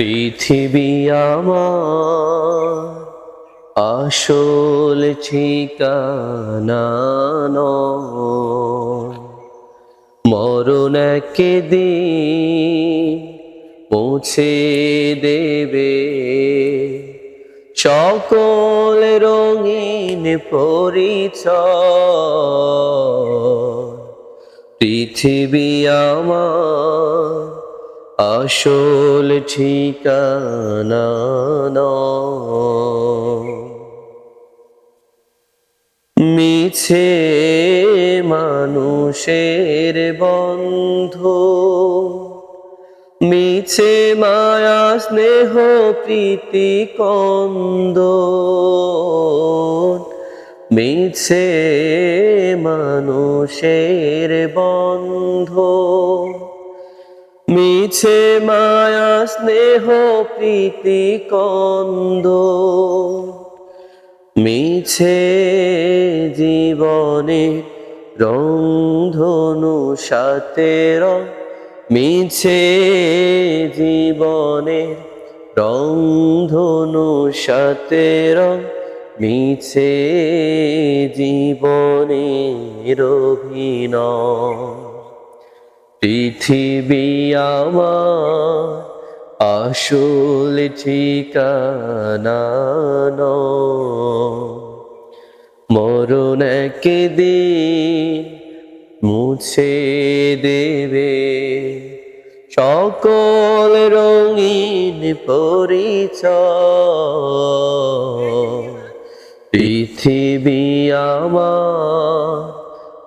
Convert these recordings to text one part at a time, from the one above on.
পৃথিবী আমার আসল ঠিকানা। মরণ একদিন মুছে দেবে সকল রঙিন পরিচয় পৃথিবী আমার আসল ঠিকানা। মিছে মানুষের বন্ধ। মিছে মায়া স্নেহ প্রীতি কন্দ মিছে মানুষের বন্ধ। মিছে মায়া, স্নেহ, প্রীতি, কন্দ। মিছে জীবনে রংধনু সাথে রং মিছে জীবনে রংধনু সাথে রং মিছে জীবনের অভিনয়। পৃথিবী আমার আসল ঠিকানা। মরণ একদিন মুছে দেবে সকল রঙিন পরিচয় পৃথিবী আমার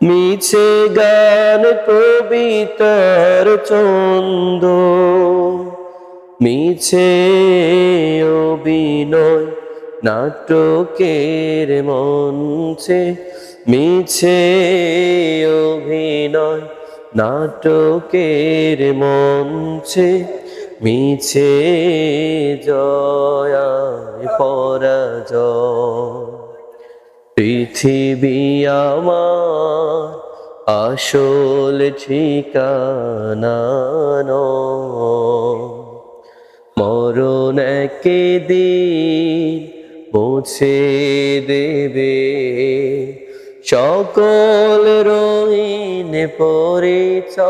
মিছে গান কবিতার ছন্দ মিছে অভিনয় নাটকের মঞ্চে, মিছে অভিনয় নাটকের মঞ্চে, মিছে জয়ায় পরাজয়। পৃথিবী আমার আসল ঠিকানা। মরণ একদিন মুছে দেবে সকল রঙিন পরিচয়